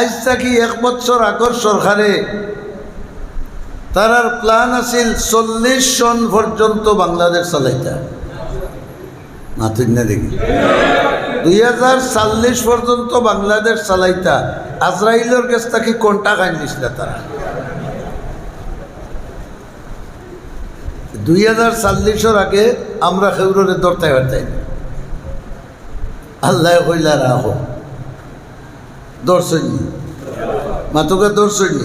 আজ থাকি এক বছর আগর সরকারে। তারার প্ল্যান আছিল চল্লিশ সন পর্যন্ত বাংলাদেশ চালাইতা। মাতুন না দেখি। দুই হাজার চল্লিশ পর্যন্ত বাংলাদেশ চালাইতা। আজরাইলের কাছ থেকে কোনটা খাই দিছিল তারা? দুই হাজার চল্লিশের আগে আমরা খেউরের দরতাই হতাই আল্লাহ কইলা রাখো দর্শনী মাতুকে দর্শনী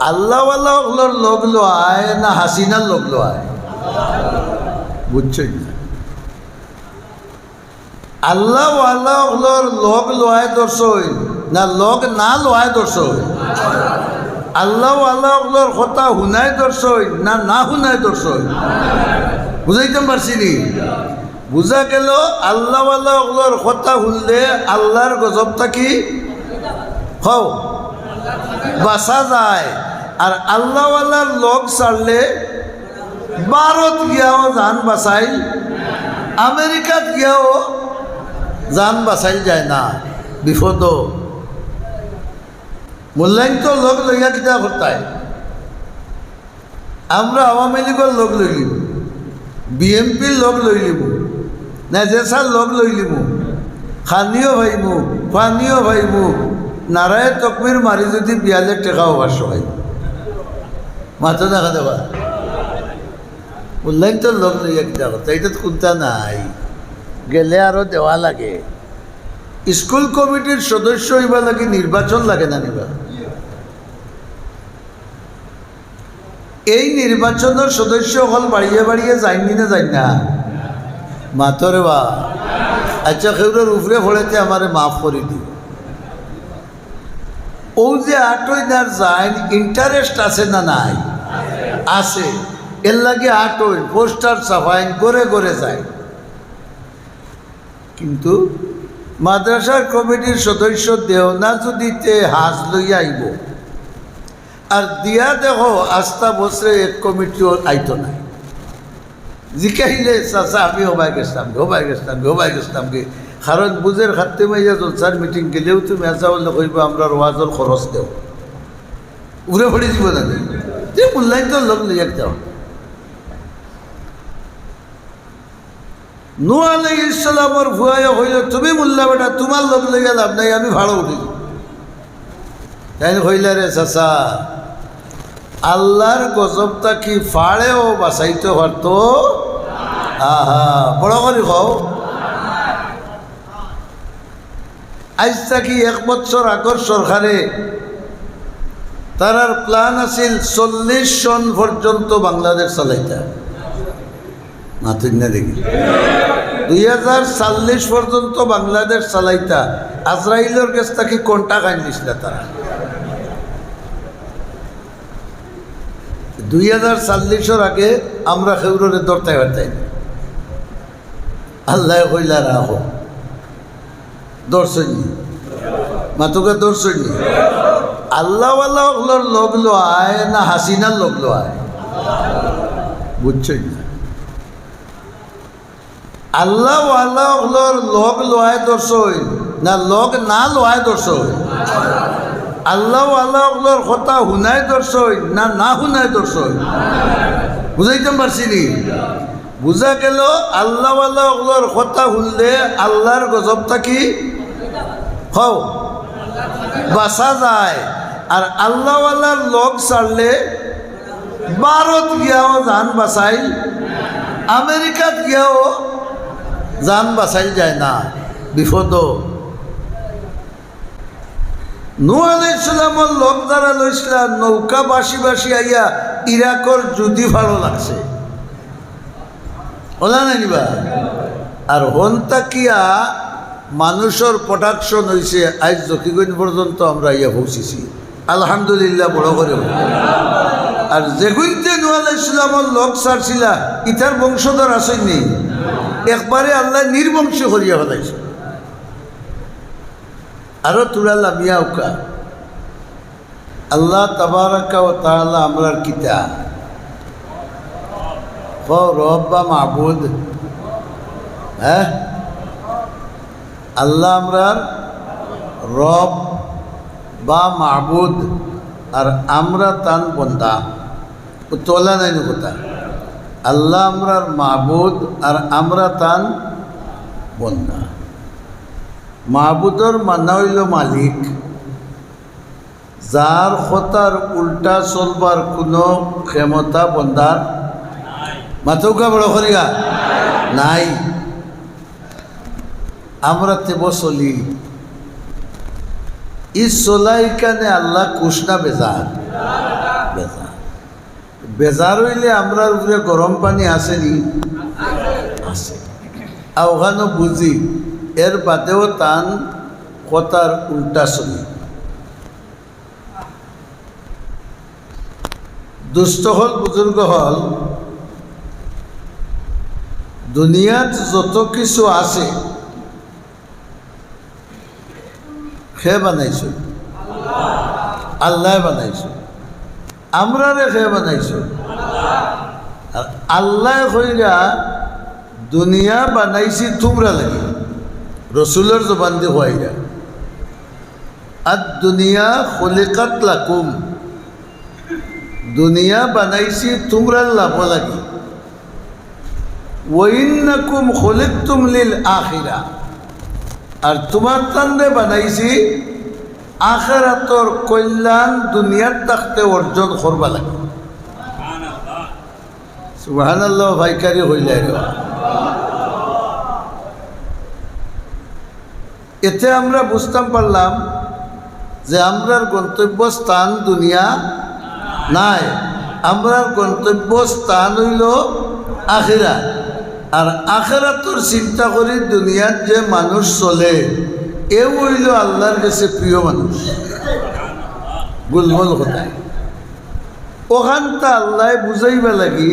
আল্লাহ আল্লাহর লোক লোয় না হাসিনার লোক লোয়? বুঝছই না? আল্লাহ আল্লাহর লোক লোয় দর্শই না লোক না লোয় দর্শই আল্লাহ আল্লাহর কথা শুনাই দর্শই না না শুনাই দর্শই বুঝাইতে পারছি নি? বুঝা গেল আল্লাহ আল্লাহর কথা শুনলে আল্লাহর গজব থাকি হও, বাসা যায়। আর আল্লাহ আল্লাহর লোক ছাড়লে ভারত গিয়াও যান বাসাই আমেরিকাত গিয়াও যান বাসাই যায় না, বিপদ। মূল্যায়ন তো লোক লইয়া কিতা করতায় আমরা আওয়ামী লীগের লোক লইলিম বিএমপির লোক লইলিম নেজেসার লোক লইলিম খানিও ভাইমু পানিও ভাইমু নারায় তকবির মারি যদি বিয়ালে টেকাও পারছ ভাই মাথা দেখা দেবা। মূল্যায়ন তো লোক লইয়া কিতা করতা এটা তো কোনটা নাই। গেলে আরও দেওয়া লাগে। স্কুল কমিটির সদস্য হইবা লাগে, নির্বাচন লাগে না নিবা। এই নির্বাচনের সদস্য হল বাড়িয়ে বাড়িয়ে যাইনি না যাই না? মাতরে বা আচ্ছা সেগুলোর উপরে পড়েতে আমারে মাফ করে দিও। ও যে আটইনার যায় ইন্টারেস্ট আছে না নাই? আছে। এর লাগে আটই পোস্টার সাফাইন করে করে যায়। কিন্তু মাদ্রাসার কমিটির সদস্য দেওনা যদি তে হাজ লইয়া আইব। আর দিয়া দেখো আস্থা বছরে এক কমিটিও আইতো নাই। জিকাইলে, চাচা, আমি হবাই গেছিলাম হবাই গেছিলাম হবাই গেছিলাম কারণ বুঝের খাতে মাইয়া জলসার মিটিং গেলেও তুমি এসা বললে কইব, আমরা ওয়াজর খরচ দেও। উড়ে পড়ে যাব না যে মূল্যায়ন তো লোক লইয়া দেওয়া নু ইসলামর ভুয়ায় হইল তুমি মোল্লা বেটা, তোমার লোক লইয়া লাভ নাই, আমি ভাড়া উঠি তাই হইলা রে, চাচা, আল্লাহর গজবটা কি ফাড়েও বাঁচাইতে পারতো? আহা, বড় করে কও। আজ থাকি এক বছর আগর সরকারে। তারার প্ল্যান আছিল চল্লিশ সন পর্যন্ত বাংলাদেশ চালাইতা। মাতুন না দেখি। দুই হাজার চল্লিশ পর্যন্ত বাংলাদেশ চালাইতা। আজরাইলের কাছ থেকে কোনটা খাই দিছিল তারা? দুই হাজার চল্লিশের আগে আমরা খেউরের দরতাই হতাই আল্লাহ কইলা রাখো। দর্শনী মাতুকে দর্শনী আল্লাহ আল্লাহর লোক লোয় না হাসিনার লোক লোয়? বুঝছই না আল্লাহ আল্লাহর লোক লোয় দর্শই না লোক না লোয় দর্শই আল্লাহ আল্লাহর কথা শুনাই দর্শই না না শুনাই দর্শই বুঝাইতে পারছি নি? বুঝা গেল আল্লাহ আল্লাহর কথা শুনলে আল্লাহর গজব থাকি হও, বাসা যায়। আর আল্লাহ আল্লাহর লোক ছাড়লে ভারত গিয়াও যান বাসাই আমেরিকাত গিয়াও যান বাসাই যায় না, বিপদ। নু আলাইসালামর লোক দ্বারা লইছিলাম নৌকা বাসি বাসি আইয়া ইরাকর যুদি ভালো লাগছে। ওলা নাইবা আর হন্তাকিয়া মানুষের প্রোডাকশন হয়েছে আজ জকিগঞ্জ পর্যন্ত আমরা ইয়া পৌঁছেছি। আলহামদুলিল্লাহ, বড় করে আর যেগুনতে নু আলাইসালামর লোক ছাড়ছিলা, ইতার বংশধর আসেননি। একবারে আল্লাহ নির্বংশ করিয়া ফেলাইছে। আরও তুরা লামিয়া উকা। আল্লাহ তাবারাকা ও তাআলা আমরার কিতা? রব বা মাহবুদ হ্যাঁ? আল্লাহ আমরার রব বা মাহবুদ আর আমরা তান বন্দা। তোলা নাই কথা। আল্লাহ আমরার মাহবুদ আর আমরা তান বন্দা। মাহবুদর মানা হইল মালিক। যার কথার উল্টা চলবার কোনো ক্ষমতা বন্দার মাথৌকা বড় করিয়া নাই। আমরা তেব চলি ই চলাই কানে আল্লাহ কুষ্ণা বেজার। বেজার। বেজার হইলে আমরার উপরে গরম পানি আসেনি আছে। ওখানে বুঝি, এর বাদেও তান কথার উল্টা চলি। দুষ্ট হল, বুজুর্গ হল। দুনিয়াত যত কিছু আছে সে বানাইছো? আল্লাহ বানাইছো। আমরা রে সে বানাইছো? আর আল্লাহ কইরা দুনিয়া বানাইছি তোমরা লাগে রসুলের জবান দিয়ে হওয়াইরা আর দুনিয়া খলিকাত লাকুম। দুনিয়া বানাইছি তোমরা লাভ লাগে। ওইন্নাকুম খলিকতুম লিল আখিরা। আর তোমার তান্দে বানাইছি, আখেরাতর কল্যাণ দুনিয়ার তাকতে অর্জন করবা লাগে সুবাহান আল্লাহ ভাইকারি হইলে এতে আমরা বুঝতাম পারলাম যে আমরার গন্তব্য স্থান দুনিয়া নাই, আমরার গন্তব্য স্থান হইল আখেরা আর আখেরাতর চিন্তা করি দুনিয়ার যে মানুষ চলে এও হইল আল্লাহর কাছে প্রিয় মানুষ। গুলমল কথায় ওখানটা আল্লাহ বুঝাইবা লাগি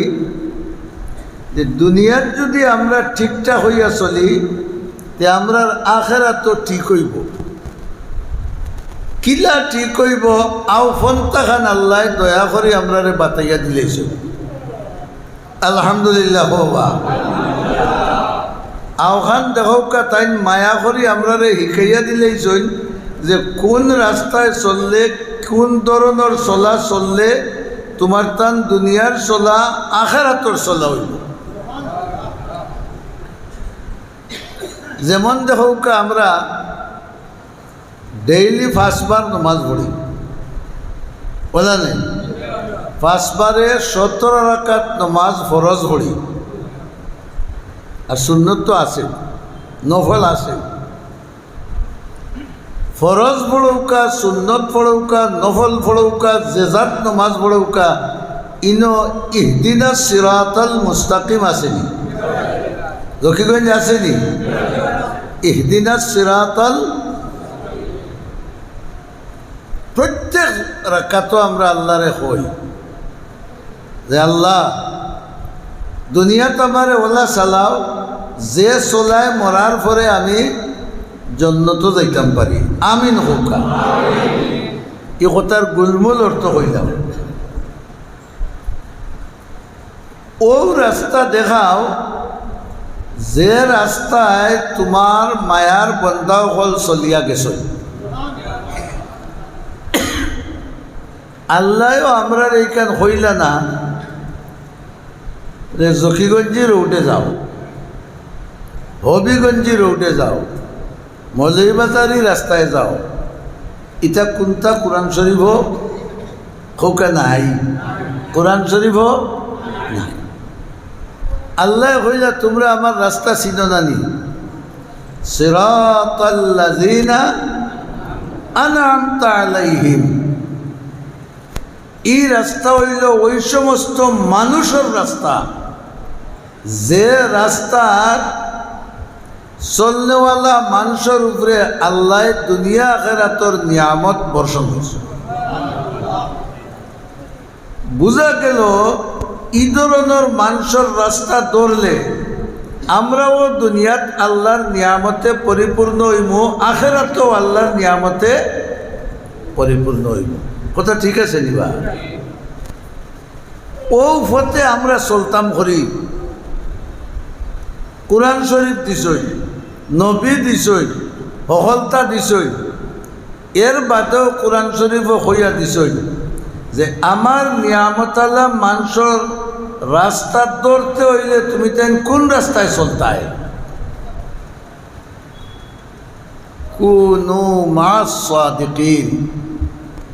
যে দুনিয়ার যদি আমরা ঠিকঠাক হইয়া চলি, তে আমরা আখেরা তো ঠিক হইব। কিলা ঠিক হইব, আও ফন্তাখান আল্লাহ দয়া করে আমরা বাতাইয়া দিলেছ। আলহামদুলিল্লাহ বাবা আওখান দেখৌকা তাই মায়া করি আমরা শিকাইয়া দিলেইছই যে কোন রাস্তায় চললে, কোন ধরনের চলা চললে তোমার তান দুনিয়ার চলা আখেরাতর চলা হইব। যেমন দেখৌকা আমরা ডেইলি ফার্স্টবার নমাজ পড়ি বলা নেই? ফার্স্টবারে সতেরো রাকাত নমাজ ফরজ পড়ি আর সুন্নত তো আছে নফল আছে। ফরজ পড়ৌকা, সুন্নত পড়ৌকা নফল পড়ৌকা, জেজাত নমাজ পড়ৌকা, ইনো ইহদিনা সিরাতাল মুস্তাকিম আসেনি। লক্ষ্মীগঞ্জ আসেনি? ইহদিনা সিরাতাল প্রত্যেক রাকাতো আমরা আল্লাহরে হই যে আল্লাহ দুনিয়াত আমার ওলা চালাও, যে চলায় মরার পরে আমি জন্নত যাইতাম পারি আমি নহৌকা এই কথার গুলমূল অর্থ হইলাম ও রাস্তা দেখাও, যে রাস্তায় তোমার মায়ার বন্ধাসকল চলিয়া গেছ। আল্লাহও আমরা এইখান হইলা না। যে জকিগঞ্জি রোডে যাও, হবিগঞ্জি রোডে যাও মৌলবাজারি রাস্তায় যাও। ইটা কোনটা? কোরআন শরীফ খোকা নাই? কোরআন শরীফ নাই। আল্লাহ হইলা তোমরা আমার রাস্তা চিনো নানি সিরাতাল্লাযিনা আলাইহিম। এই রাস্তা হইল ওই সমস্ত মানুষের রাস্তা। যে রাস্তার চলনেওয়ালা মানুষের উপরে আল্লাহ দুনিয়া আখেরাতর নিয়ামত বর্ষণ করছে বোঝা গেল, ই ধরনের মানুষের রাস্তা ধরলে আমরাও দুনিয়াত আল্লাহর নিয়ামতে পরিপূর্ণ হইব আখেরাতেও আল্লাহর নিয়ামতে পরিপূর্ণ হইব কথা ঠিক আছে নিবা ও ফতে আমরা চলতাম করি কোরআন শরীফ দিছই, নবী দিছই, সফলতা দিছই, এর বাদেও কোরআন শরীফও হইয়া দিছই, যে আমার নিয়ামতালা মানুষের রাস্তা ধরতে হইলে তুমি তেন কোন রাস্তায় চলতায় কুনু মাস সাদিকিন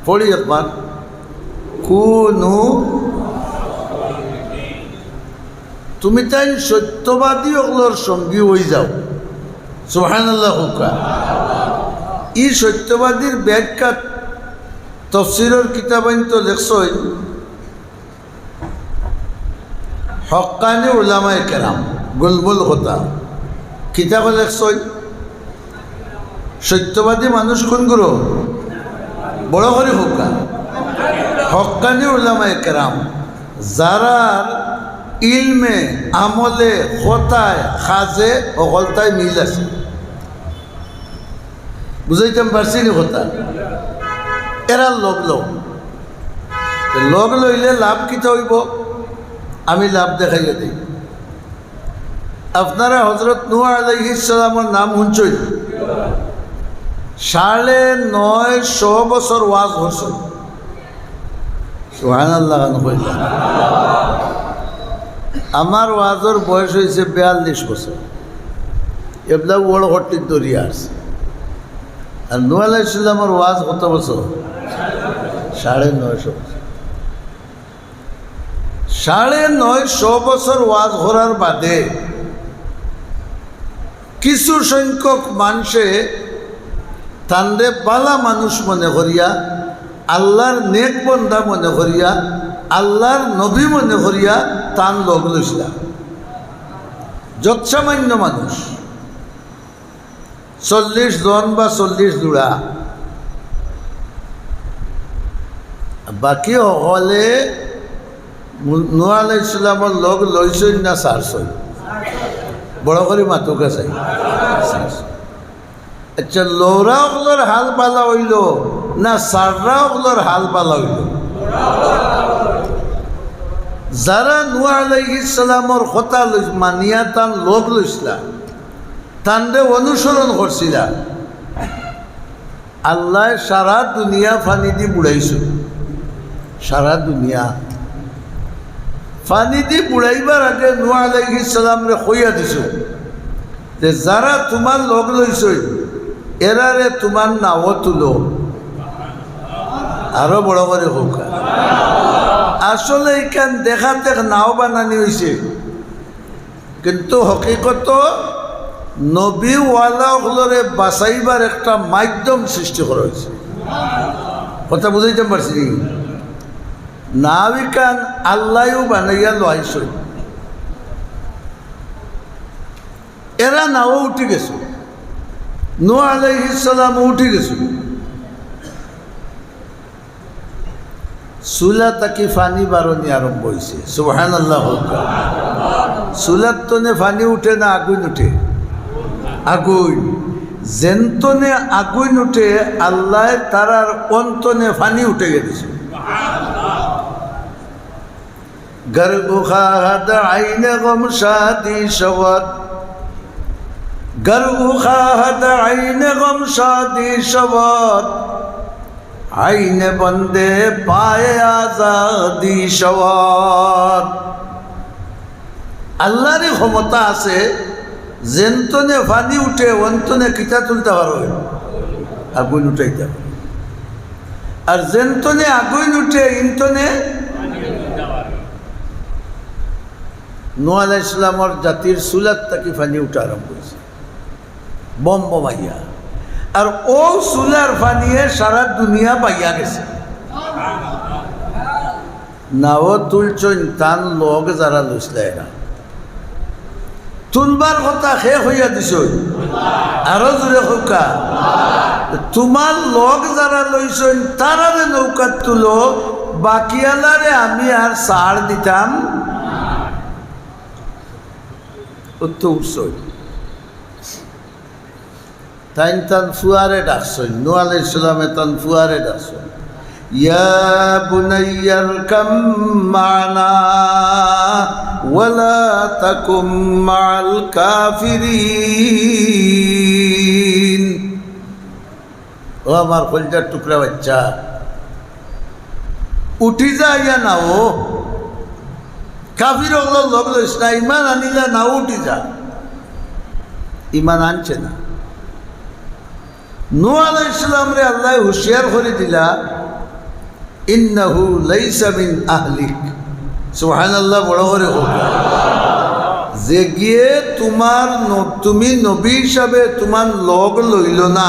পড়ি একবার কুনু তুমি তাই সত্যবাদী ওগুলোর সঙ্গী হয়ে যাও। সোহান আল্লাহ হুকা। ই সত্যবাদীর ব্যাখ্যা তফসিরের কিতাবাইন তো লেখছই হকানি উলামায় কেরাম বুলবুল হতা কিতাব লেখছই সত্যবাদী মানুষ কোনগুলো? বড় করে হুকা। হকানি উলামায় কেরাম যারার ইলমে, আমলে হতায় খাজে অকলতায় মিল আছে। বুঝাইতাম পারছি নি কথা? এরা লগ লও লগ লইলে লাভ কিতা হইব? আমি লাভ দেখাইয়া দিই। আপনারা হজরত নুয়া আলাইসালামর নাম শুনছই সাড়ে নয় শ বছর ওয়াজ সুহান আল্লাহ আমার ওয়াজের বয়স হয়েছে বিয়াল্লিশ বছর। এবলা ওড় হট্টির দরিয়া আছে আর নু আলাইসাল্লামর ওয়াজ কত বছর? সাড়ে নয়শো সাড়ে নয়শো বছর ওয়াজ করার বাদে কিছু সংখ্যক মানুষে তান্ডে বালা মানুষ মনে করিয়া, আল্লাহর নেক বন্ধা মনে করিয়া, আল্লাহর নবী মনে করিয়া তান লগ লইছিলা যৎসামান্য মানুষ। চল্লিশ জন বা চল্লিশ জোড়া। বাকী সকলে নোয়া আলাই ইসলামৰ লগ লৈছই না চাৰছই? বড় করে মাতুকে চাই আচ্ছা লৌরা ওগুলোর হাল পালা হইল না সাররা ওগুলোর হাল পালা হইল? যারা নুয়া আলাইসালামর কথা মানিয়া তান লোক লইছিলা তান্ডে অনুসরণ করছিলা, আল্লাহ সারা দুনিয়া ফানি দি বুড়াইছো। সারা দুনিয়া। ফানি দি বুড়াইবার আগে নুয়া আলাইসালামরে কইয়া দিছ যে, যারা তোমার লগ লইছই, এরারে তোমার নাও তুলো। আরও বড় করে হোক। আসলে এখান দেখাতে নাও বানানি হয়েছে কিন্তু হকিকত নবীওয়ালাগুলোরে বাঁচাইবার একটা মাধ্যম সৃষ্টি করা হয়েছে। কথা বুঝাইতে পারছি নাবিকান আল্লাহও বানাইয়া লইছ এরা নাও উঠে গেছে। নো আলাইসালাম উঠে গেছে। চুলা তাকি ফানি বারণি আরম্ভ হয়েছে সুহান আল্লাহ চুলার তনে ফানি উঠে না আগুন উঠে? আগুন। যেন্তনে আগুন উঠে, আল্লাহ তারার অন্তনে ফানি উঠে গেছে গর্গুখা হাদ আইনে গম শাদি সবত গর্গুখা হাদ আইনে গম শাদি সবত আইনে বন্দে পায়ে আজাদি সবত আল্লাহরই ক্ষমতা আছে, যেন্তনে ফানি উঠে অন্তনে কিতা তুলতে পারো আগুন উঠাইতে পারো আর যেন্তনে আগুন উঠে ইন্তনে নোয়াল ইসলামর জাতির সুলাত তাকে ফানি উঠা আরম্ভ হয়েছে। বম বোমাইয়া আর ও সুলার ফানিয়ে সারা দুনিয়া পাইয়া গেছে। নাও তুলছন তান লগ যারা লইছিল এরা তুলবার কথা শেষ হইয়া দিছ। আরও জোরে হোকা। তোমার লগ যারা লইছন তারারে নৌকাত তুলো, বাকিয়ালারে আমি আর সার দিতাম। উঠছই তাইন তান ফুয়ারে ডাকছই নু আলাই ইসলামে তান ফুয়ারে ও আমার কলজার টুকরা বাচ্চা, উঠি যা না ও কাফির ওগুলো লোক লইস না, ইমান আনিলা না, উঠি যা। ইমান আনছে না। নু আলাই ইসলাম রে আল্লাহ হুশিয়ার করে দিলা, ইন্নাহু লাইসা মিন আহলিক। সুবহানাল্লাহ, বড় করে যে গিয়ে তোমার তুমি নবী হিসাবে তোমার লগ লইল না,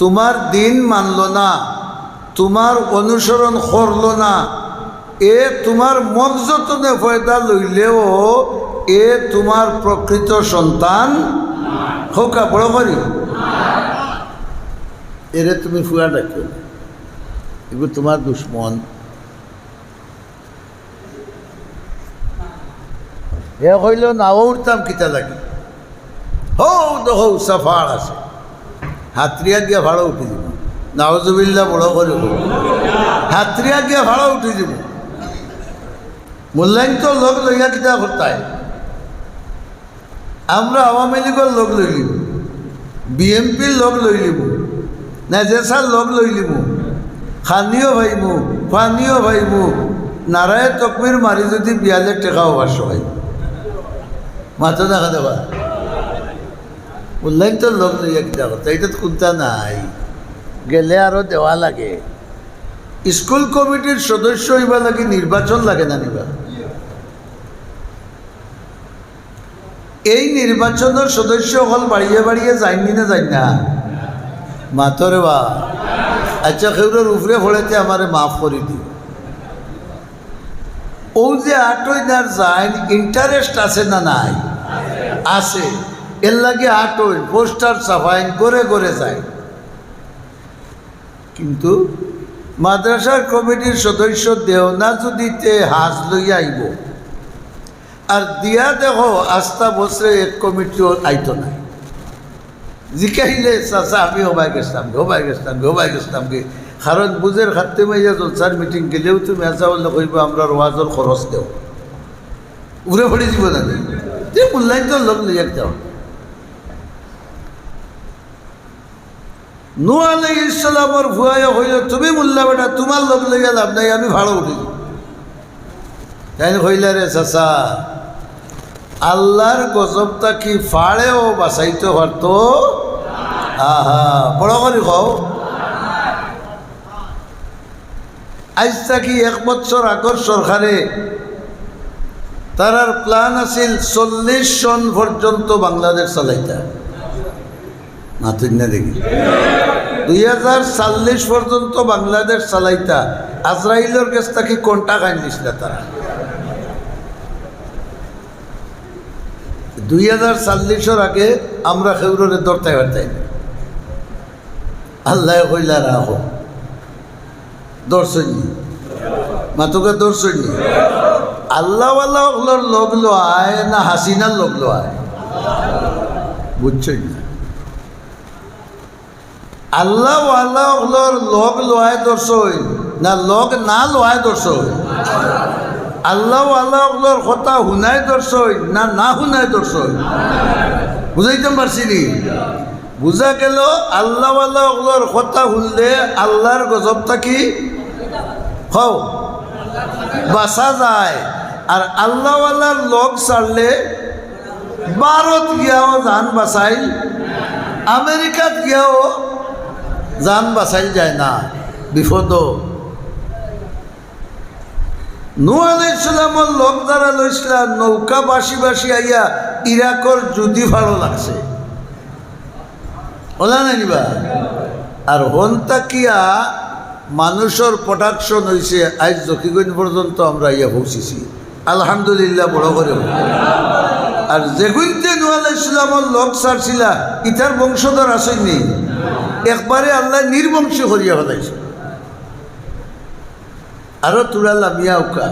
তোমার দিন মানল না, তোমার অনুসরণ করল না, এ তোমার মগজতনে ফয়দা লইলেও এ তোমার প্রকৃত সন্তান হোকা বড় করি। এরে তুমি ফুয়া ডাকিও না। এগুলো তোমার দুশ্মন। এ হইল নাও উঠতাম কিতা লাগে। হৌ হৌ সাফার আছে। হাতরিয়া গিয়া ভাড়া উঠে দিব নাওজবিল্লা বড় করে হাতরিয়া গিয়া ভাড়া উঠে দিব মূল্যায়ন তো লোক লইয়া কিতা করতায় আমরা আওয়ামী লীগের লোক লই লিব। বিএমপির লোক লই লিব না জেসার লোক লই লিব খানিও ভাইমু পানিও ভাইমু নারায় তকমির মারি যদি বিয়ালে টেকা অবশ্য হয়। মাথা দেখা দেবা। মূল্যায়ন তো লোক লইয়া কিতা করতা এটা তো কোনটা নাই। গেলে আরও দেওয়া লাগে। স্কুল কমিটির সদস্য হইবা লাগে নির্বাচন লাগে না নিবা? এই নির্বাচনের সদস্য হল বাড়িয়ে বাড়িয়ে যায়নি না যাই না মাতরে বা আচ্ছা কেউরের উপরে ফলেতে আমারে মাফ করে দিও। ও যে আটই নার যায় ইন্টারেস্ট আছে না নাই? আছে। এর লাগে আটই, পোস্টার সাফাইন করে করে যায়। কিন্তু মাদ্রাসার কমিটির সদস্য দেওনা যদি তে হাজ লইয়া আইব। আর দিয়া দেখো, আস্থা বছরে এক কমিটিও আইত নাই। জিকাইলে চাচা আমি হবাই গেছিলাম হবাই গেছিলাম হবাই গেছিলাম কি কারণ বুঝের খাতে মাইয়া জলসার মিটিং গেলেও তুমি আসা বললে কইব, আমরা রোয়াজর খরচ দেও। উড়ে পড়ে যাব না তে মূল্যায়ন তো লোক লইয়া যাও নু আলাই ইসলামর ভুয়াইয়া হইল তুমি মোল্লা বেটা তোমার লোক লইয়া লাভ নাই, আমি ভাড়া উঠি তাই হইলা রে চাচা আল্লাহর গজবটা কি ফাড়েও বাঁচাইতে পারতো? আহা, বড় করে কও। আজ থাকি এক বছর আগর সরকারে তারার প্ল্যান আছিল চল্লিশ সন পর্যন্ত বাংলাদেশ চালাইতা। মাতুন না দেখি। দুই হাজার চল্লিশ পর্যন্ত বাংলাদেশ চালাইতা। আজরাইলের কাছ থেকে কোনটা খাই নিছিল তারা? দুই হাজার চল্লিশের আগে আমরা খেউরে দরতাই বার্তাই আল্লাহ কইলা, রাখো। দর্শনী মাতুকে দর্শনী আল্লাহ আল্লাহর লোক লো আয় না হাসিনার লোক লো আয় বুঝছই না? আল্লাহ আল্লাহর লোক লোয়ায় দর্শই না লোক না লোয়ায় দর্শই আল্লাহ আল্লাহর কথা শুনাই দর্শই না না শুনাই দর্শই বুঝাইতে পারছি নি? বুঝা গেল আল্লাহ আল্লাহর কথা শুনলে আল্লাহর গজব থাকি হও বাসা যায়। আর আল্লাহ, আল্লাহর লোক ছাড়লে ভারত গিয়াও যান বাসাই আমেরিকাত গিয়াও যান বাসাই যায় না। বিপদ নু আলাইসালামর লোক দ্বারা লইছিলাম নৌকা বাসি বাসি আইয়া ইরাকর যুদি ভালো লাগছে। আর হন্তা কিয়া মানুষের প্রোডাকশন হয়েছে আজ জকিগঞ্জ পর্যন্ত আমরা ইয়া পৌঁছেছি। আলহামদুলিল্লাহ, বড় করে। আর যেগুনতে নুয়াল ইসলামর লোক ছাড়ছিলা, ইতার বংশধর আসেননি একবারে আল্লাহ নির্বংশ করিয়া ফেলাইছে আরও তুড়ালা মিয়া উকা।